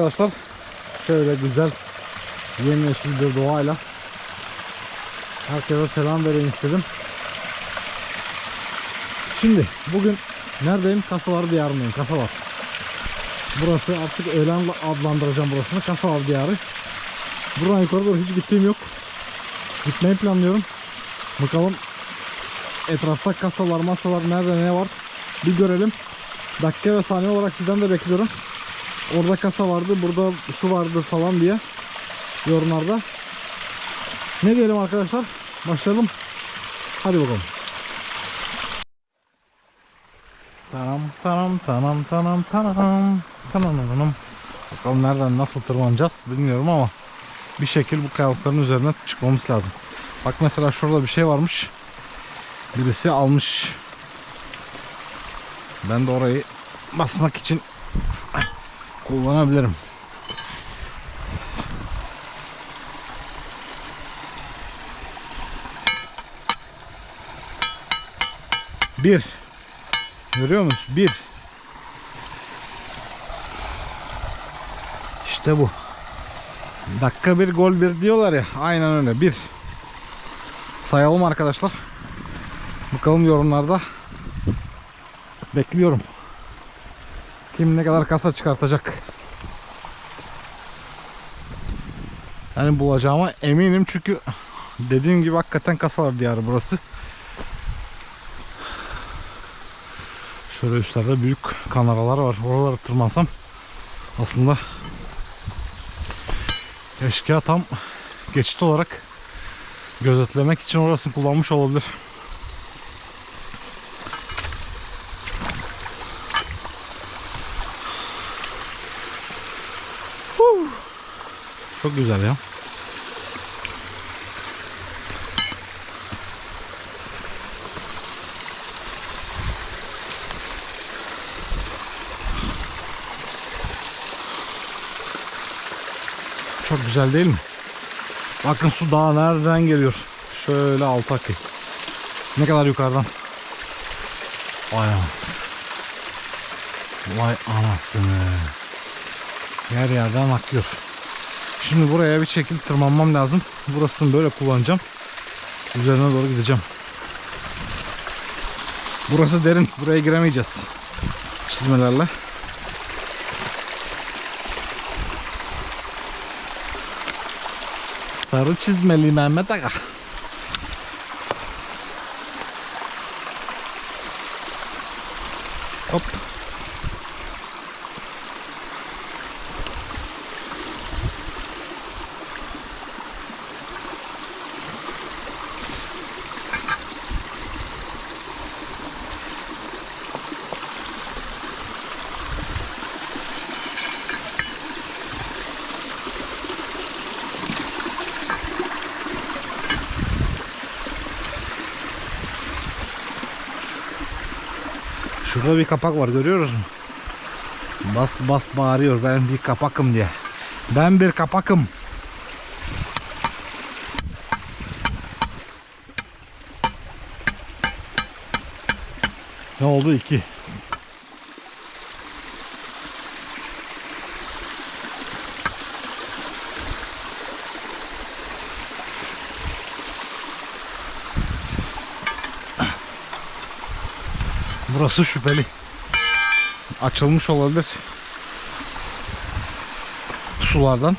Arkadaşlar. Şöyle güzel yemyeşil bir doğayla herkese selam vereyim istedim. Şimdi bugün neredeyim? Kasalar diyarındayım. Kasalar. Burası artık öğlen adlandıracağım burasını. Kasalar diyarı. Buradan yukarı doğru hiç gittiğim yok. Gitmeyi planlıyorum. Bakalım etrafta kasalar, masalar nerede ne var bir görelim. Dakika ve saniye olarak sizden de bekliyorum. Orada kasa vardı, burada şu vardı falan diye yorumlarda. Ne diyelim arkadaşlar? Başlayalım. Hadi bakalım. Tamam tamam tamam tamam tamam tamam tamam. Bakalım nereden nasıl tırmanacağız bilmiyorum ama bir şekil bu kayalıkların üzerine çıkmamız lazım. Bak mesela şurada bir şey varmış. Birisi almış. Ben de orayı basmak için kullanabilirim. Bir. Görüyor musun? Bir. İşte bu. Dakika bir gol bir diyorlar ya. Aynen öyle. Bir. Sayalım arkadaşlar. Bakalım yorumlarda. Bekliyorum. Kim ne kadar kasa çıkartacak. Yani bulacağıma eminim çünkü dediğim gibi hakikaten kasalar diyarı burası. Şöyle üstlerde büyük kanaralar var. Oralara tırmansam aslında eşkıya tam geçit olarak gözetlemek için orasını kullanmış olabilir. Çok güzel ya. Çok güzel değil mi? Bakın su daha nereden geliyor? Şöyle altı akıyor. Ne kadar yukarıdan. Vay anasını. Vay anasını. Yer yerden akıyor. Şimdi buraya bir şekilde tırmanmam lazım. Burasını böyle kullanacağım. Üzerine doğru gideceğim. Burası derin. Buraya giremeyeceğiz. Çizmelerle. Sarı çizmeli Mehmet Aga. Hop. Şurada bir kapak var görüyoruz mu? Bas bas bağırıyor ben bir kapakım diye. Ben bir kapakım. Ne oldu iki? Burası şüpheli. Açılmış olabilir. Sulardan.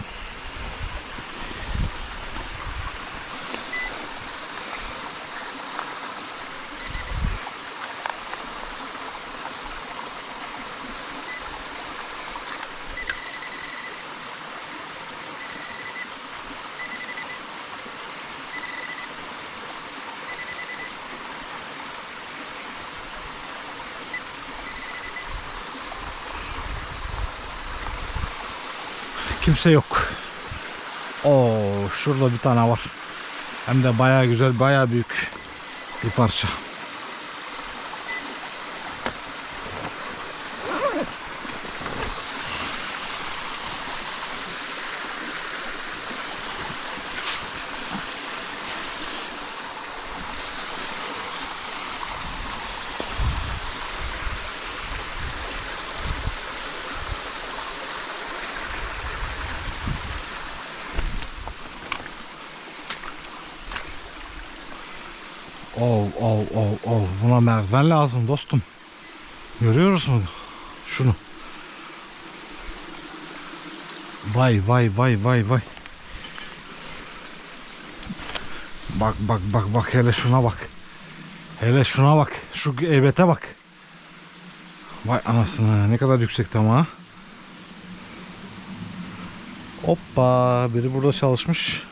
Kimse yok. Oo, şurada bir tane var. Hem de baya güzel, baya büyük bir parça. Ov ov ov ov. Buna merdiven lazım dostum. Görüyoruz mu? Şunu. Vay vay vay vay vay. Bak bak bak bak hele şuna bak. Hele şuna bak. Şu eybete bak. Vay anasını ne kadar yüksekte ama. Hoppa biri burada çalışmış.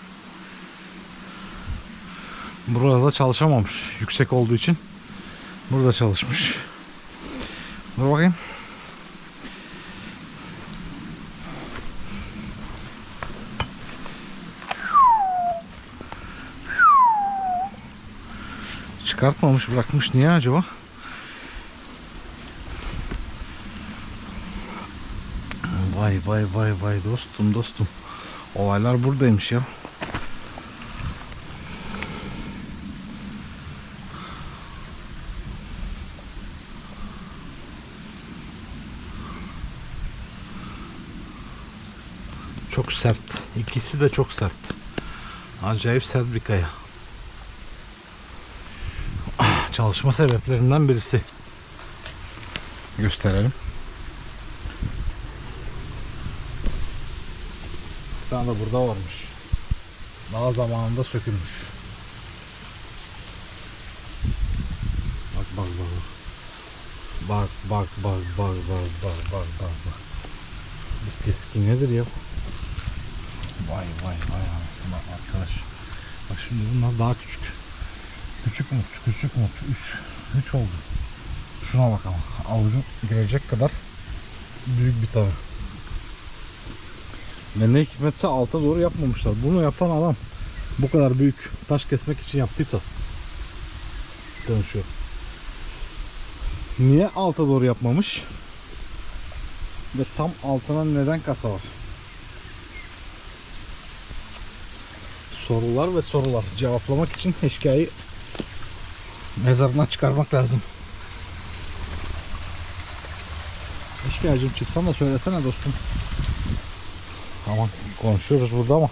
Burada çalışamamış yüksek olduğu için. Burada çalışmış. Dur bakayım. Çıkartmamış bırakmış niye acaba? Vay vay vay vay dostum dostum. Olaylar buradaymış ya. Çok sert. İkisi de çok sert. Acayip sert bir kaya. Çalışma sebeplerinden birisi. Gösterelim. Bir tane burada varmış. Daha zamanında sökülmüş. Bak bak bak. Bak bak bak bak bak bak bak bak. Bu keskin nedir ya? Vay vay vay anasını arkadaş. Bak şimdi bunlar daha küçük. Küçük mü? Küçük mü? Üç. Üç oldu. Şuna bak ama. Avucun girecek kadar büyük bir tane. Ve ne hikmetse alta doğru yapmamışlar. Bunu yapan adam bu kadar büyük taş kesmek için yaptıysa konuşuyor. Niye alta doğru yapmamış? Ve tam altına neden kasa var? Sorular ve sorular. Cevaplamak için eşkıyayı mezarından çıkarmak lazım. Eşkıyacım çıksan da söylesene dostum. Tamam konuşuyoruz burada ama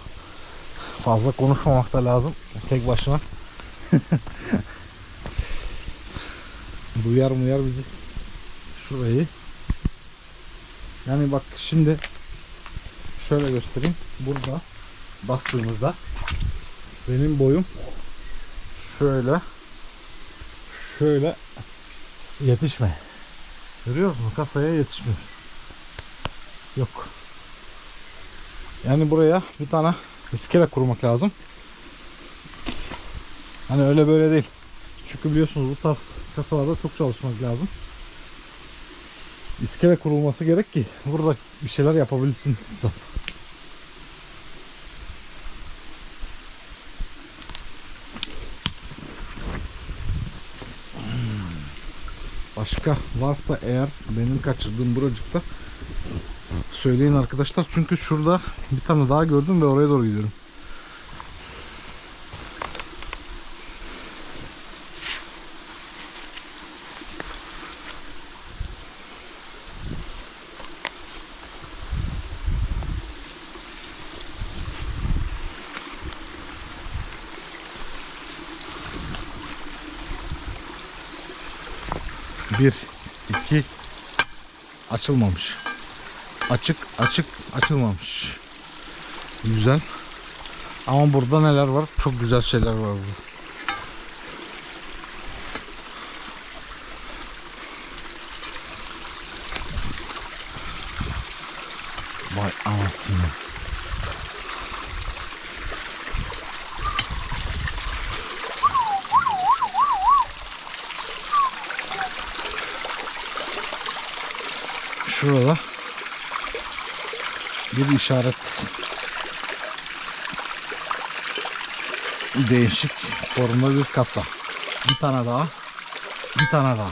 fazla konuşmamak da lazım. Tek başına. Duyar muyar bizi. Şurayı. Yani bak şimdi şöyle göstereyim. Burada bastığımızda benim boyum şöyle şöyle yetişme. Görüyor musun? Kasaya yetişmiyor. Yok. Yani buraya bir tane iskele kurmak lazım. Hani öyle böyle değil. Çünkü biliyorsunuz bu tarz kasalarda çok çalışmak lazım. İskele kurulması gerek ki burada bir şeyler yapabilsin insan. Başka varsa eğer benim kaçırdığım buracıkta söyleyin arkadaşlar. Çünkü şurada bir tane daha gördüm ve oraya doğru gidiyorum. Bir, iki, açılmamış. Açık, açık, açılmamış. Güzel. Ama burada neler var? Çok güzel şeyler var burada. Vay anasını. Şurada bir işaret değişik formda bir kasa. Bir tane daha. Bir tane daha.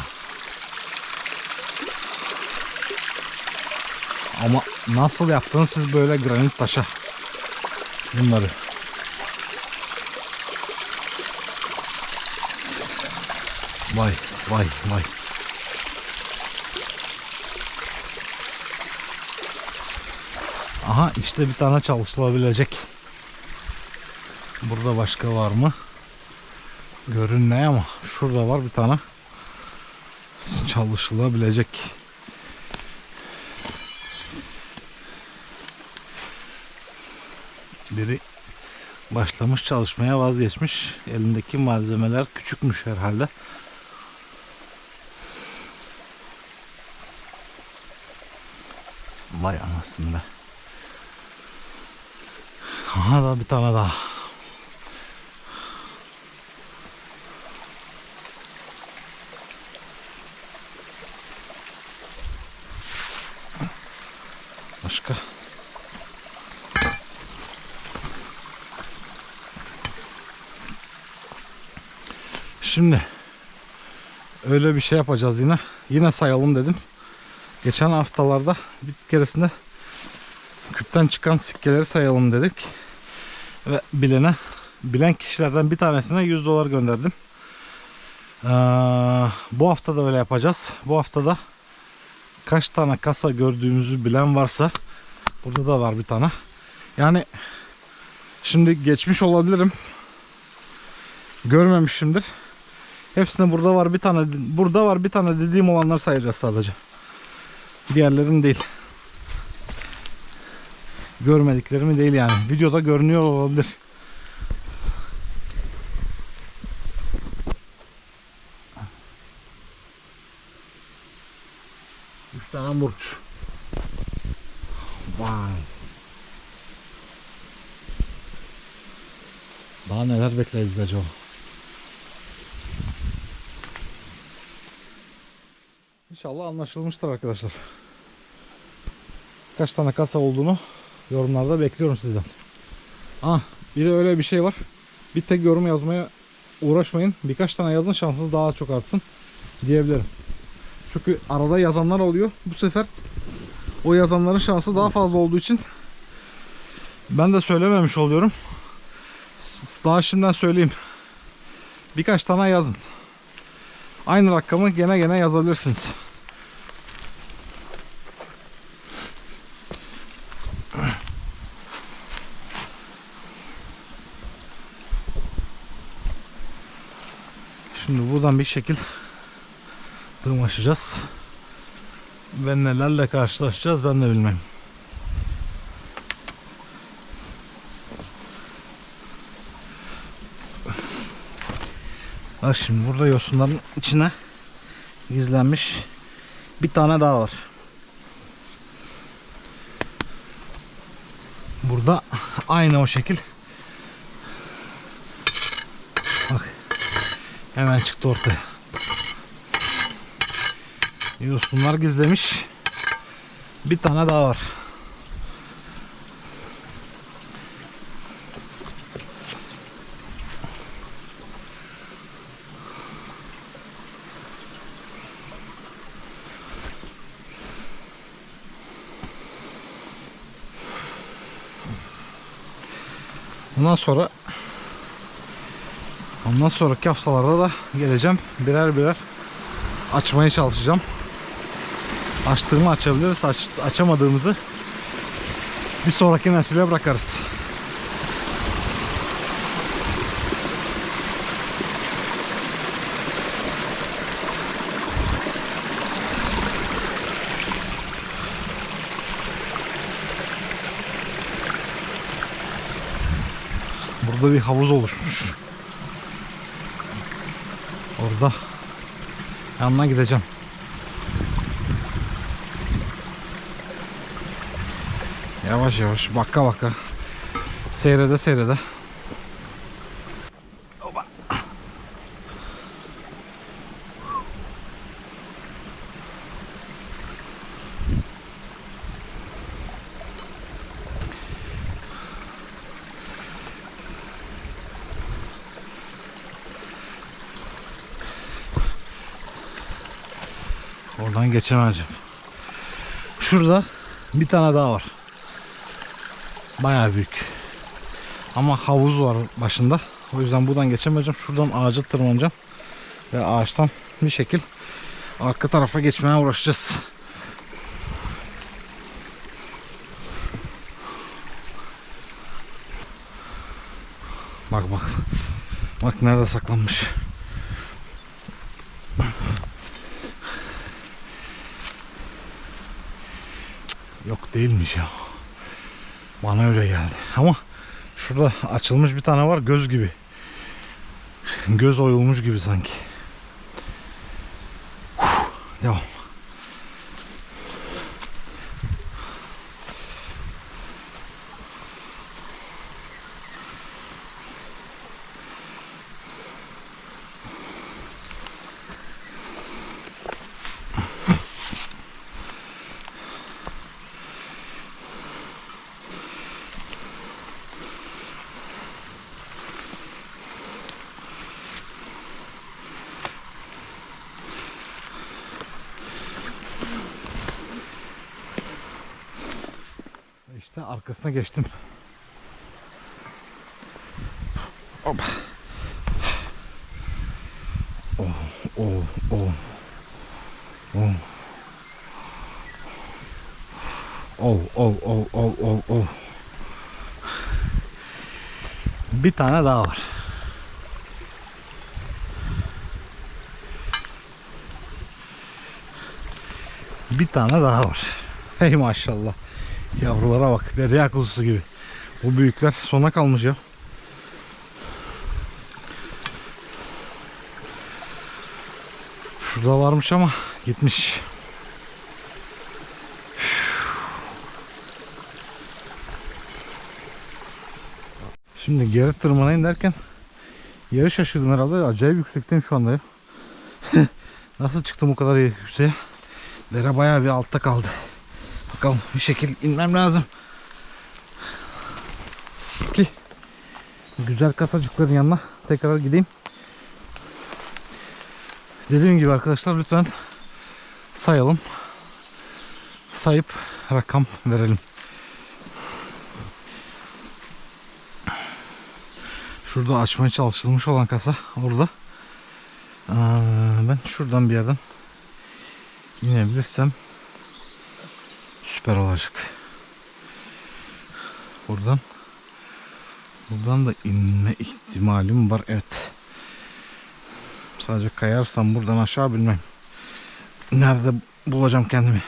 Ama nasıl yaptınız siz böyle granit taşa bunları? Vay vay vay. Aha işte bir tane çalışılabilecek. Burada başka var mı? görünmeye ama şurada var bir tane çalışılabilecek. Biri başlamış çalışmaya vazgeçmiş. Elindeki malzemeler küçükmüş herhalde. Vay anasını be. Aha da. Başka? Şimdi öyle bir şey yapacağız yine. Yine sayalım dedim. Geçen haftalarda bir keresinde küpten çıkan sikkeleri sayalım dedik. Ve bilene bilen kişilerden bir tanesine 100 dolar gönderdim. Ee, bu hafta da öyle yapacağız. Bu hafta da kaç tane kasa gördüğümüzü bilen varsa burada da var bir tane. Yani şimdi geçmiş olabilirim. Görmemişimdir. Hepsinde burada var bir tane burada var bir tane dediğim olanları sayacağız sadece. Diğerlerini değil. Görmediklerimi değil yani. Videoda görünüyor olabilir. Üç tane burç. Vay. Daha neler bekleriz acaba? İnşallah anlaşılmıştır arkadaşlar. Kaç tane kasa olduğunu yorumlarda bekliyorum sizden. Ah bir de öyle bir şey var. Bir tek yorum yazmaya uğraşmayın. Birkaç tane yazın şansınız daha çok artsın diyebilirim. Çünkü arada yazanlar oluyor. Bu sefer o yazanların şansı daha fazla olduğu için ben de söylememiş oluyorum. Daha şimdiden söyleyeyim. Birkaç tane yazın. Aynı rakamı gene gene yazabilirsiniz. Şimdi buradan bir şekil tırmaşacağız. Ve nelerle karşılaşacağız ben de bilmem. Bak şimdi burada yosunların içine gizlenmiş bir tane daha var. Burada aynı o şekil. Hemen çıktı ortaya. Yosunlar gizlemiş. Bir tane daha var. Ondan sonra ondan sonraki haftalarda da geleceğim. Birer birer açmaya çalışacağım. Açtığımı açabiliriz. Aç, açamadığımızı bir sonraki nesile bırakarız. Burada bir havuz oluşmuş. Orada yanına gideceğim. Yavaş yavaş baka baka seyrede seyrede. Geçemeyeceğim. Şurada bir tane daha var. Bayağı büyük. Ama havuz var başında. O yüzden buradan geçemeyeceğim. Şuradan ağaca tırmanacağım. Ve ağaçtan bir şekil arka tarafa geçmeye uğraşacağız. Bak bak. Bak nerede saklanmış. Yok değilmiş ya. Bana öyle geldi. Ama şurada açılmış bir tane var göz gibi. Göz oyulmuş gibi sanki. Huh, Devam. İşte arkasına geçtim. Hop. Oh, oh, oh. Oh. Oh, oh, oh, oh, oh, oh. Bir tane daha var. Bir tane daha var. Hey maşallah. Yavrulara bak. Derya kuzusu gibi. Bu büyükler sona kalmış ya. Şurada varmış ama gitmiş. Şimdi geri tırmanayım derken yeri şaşırdım herhalde. Acayip yüksekteyim şu anda ya. Nasıl çıktım o kadar yükseğe? Dere bayağı bir altta kaldı. Bakalım bir şekil inmem lazım. Ki güzel kasacıkların yanına tekrar gideyim. Dediğim gibi arkadaşlar lütfen sayalım. Sayıp rakam verelim. Şurada açmaya çalışılmış olan kasa orada. Ben şuradan bir yerden inebilirsem süper olacak. Buradan buradan da inme ihtimalim var. Evet. Sadece kayarsam buradan aşağı bilmem. Nerede bulacağım kendimi?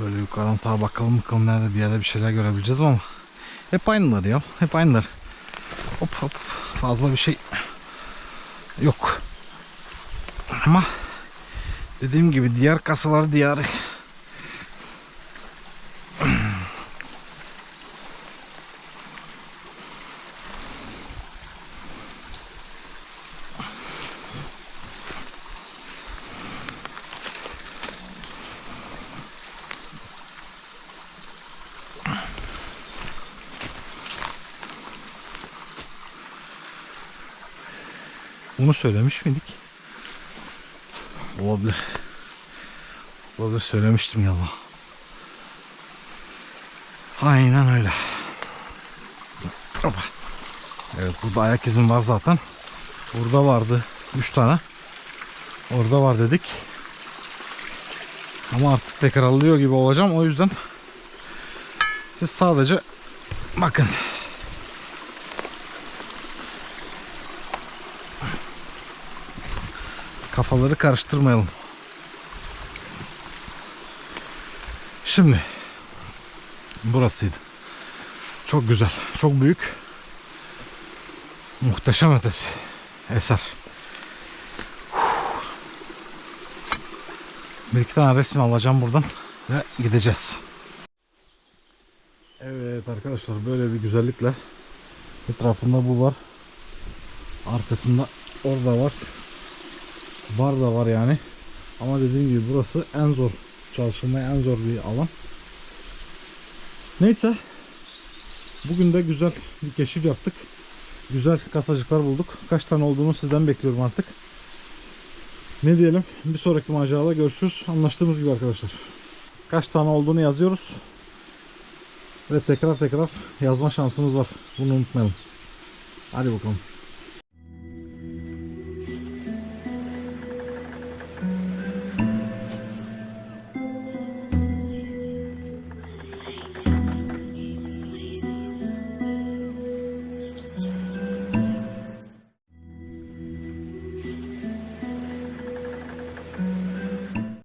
Böyle ta bakalım bakalım nerede bir yerde bir şeyler görebileceğiz ama hep aynılar ya. Hep aynılar. Hop hop fazla bir şey yok. Ama dediğim gibi diğer kasalar diyarı. Bunu söylemiş miydik? Olabilir. Olabilir söylemiştim ya. Aynen öyle. Hoppa. Evet burada ayak izim var zaten. Burada vardı 3 tane. Orada var dedik. Ama artık tekrarlıyor gibi olacağım. O yüzden siz sadece bakın. Kafaları karıştırmayalım. Şimdi burasıydı. Çok güzel, çok büyük. Muhteşem ötesi. Eser. Bir iki tane resim alacağım buradan ve gideceğiz. Evet arkadaşlar böyle bir güzellikle etrafında bu var. Arkasında orada var. Bar da var yani. Ama dediğim gibi burası en zor çalışılmaya en zor bir alan. Neyse. Bugün de güzel bir keşif yaptık. Güzel kasacıklar bulduk. Kaç tane olduğunu sizden bekliyorum artık. Ne diyelim? Bir sonraki macerada görüşürüz. Anlaştığımız gibi arkadaşlar. Kaç tane olduğunu yazıyoruz. Ve tekrar tekrar yazma şansımız var. Bunu unutmayalım. Hadi bakalım.